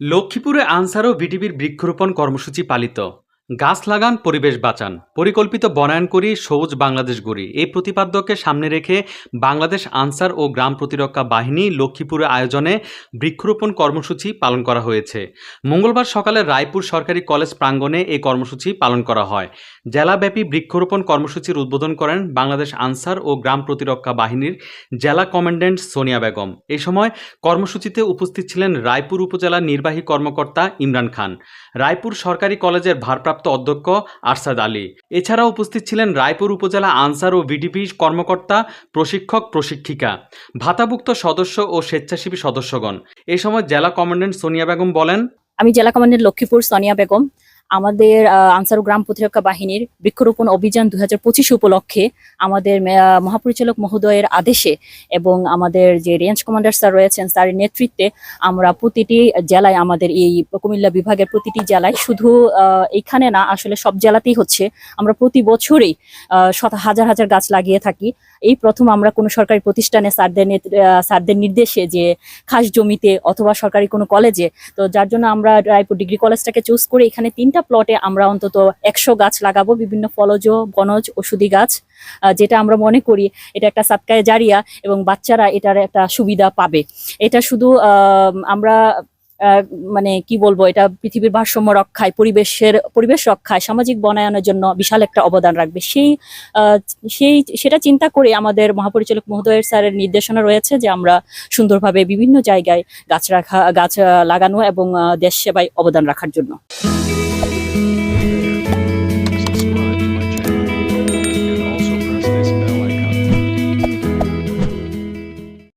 লক্ষ্মীপুরে আনসার ও বিটিভির বৃক্ষরোপণ কর্মসূচি পালিত। গাছ লাগান, পরিবেশ বাঁচান। পরিকল্পিত বনায়ন করি, সবুজ বাংলাদেশ গড়ি। এই প্রতিপাদ্যকে সামনে রেখে বাংলাদেশ আনসার ও গ্রাম প্রতিরক্ষা বাহিনী লক্ষ্মীপুরে আয়োজনে বৃক্ষরোপণ কর্মসূচি পালন করা হয়েছে। মঙ্গলবার সকালে রায়পুর সরকারি কলেজ প্রাঙ্গণে এই কর্মসূচি পালন করা হয়। জেলাব্যাপী বৃক্ষরোপণ কর্মসূচির উদ্বোধন করেন বাংলাদেশ আনসার ও গ্রাম প্রতিরক্ষা বাহিনীর জেলা কমান্ড্যান্ট সোনিয়া বেগম। এই সময় কর্মসূচিতে উপস্থিত ছিলেন রায়পুর উপজেলার নির্বাহী কর্মকর্তা ইমরান খান। রায়পুর সরকারি কলেজের ভারপ্রাপ্ত অধ্যক্ষ আরশাদ আলী। এছাড়া উপস্থিত ছিলেন রায়পুর উপজেলা আনসার ও ভিডিপি কর্মকর্তা, প্রশিক্ষক, প্রশিক্ষিকা, ভাতাভুক্ত সদস্য ও স্বেচ্ছাসেবী সদস্যগণ। এ সময় জেলা কমান্ডেন্ট সোনিয়া বেগম বলেন, আমি জেলা কমান্ডেন্ট লক্ষ্মীপুর সোনিয়া বেগম। আমাদের আনসার গ্রাম প্রতিরক্ষা বাহিনীর বৃক্ষরোপণ অভিযান দু হাজার পঁচিশ উপলক্ষে আমাদের মহাপরিচালক মহোদয়ের আদেশে এবং আমাদের যে রেঞ্জ কমান্ডার স্যার রয়েছেন তার নেতৃত্বে আমরা প্রতিটি জেলায়, আমাদের এই কুমিল্লা বিভাগের প্রতিটি জেলায় শুধু এখানে না, আসলে সব জেলাতেই হচ্ছে। আমরা প্রতি বছরই শত, হাজার হাজার গাছ লাগিয়ে থাকি। এই প্রথম আমরা কোনো সরকারি প্রতিষ্ঠানে স্যারদের স্যারদের নির্দেশে যে খাস জমিতে অথবা সরকারি কোনো কলেজে, তো যার জন্য আমরা রায়পুর ডিগ্রি কলেজটাকে চুজ করে এখানে তিনটা প্লটে আমরা অন্তত একশো গাছ লাগাবো, বিভিন্ন ফলজ, বনজ, ওষুধি গাছ যেটা আমরা মনে করি এটা একটা সাতকায় জারিয়া এবং বাচ্চারা এটার একটা সুবিধা পাবে। এটা শুধু আমরা মানে কি বলব, এটা পৃথিবীর ভারসাম্য রক্ষায়, পরিবেশের, পরিবেশ রক্ষায়, সামাজিক বনায়নের জন্য বিশাল একটা অবদান রাখবে। সেই সেই, সেটা চিন্তা করে আমাদের মহাপরিচালক মহোদয়ের স্যারের নির্দেশনা রয়েছে যে আমরা সুন্দরভাবে বিভিন্ন জায়গায় গাছ রাখা, গাছ লাগানো এবং দেশ সেবায় অবদান রাখার জন্য।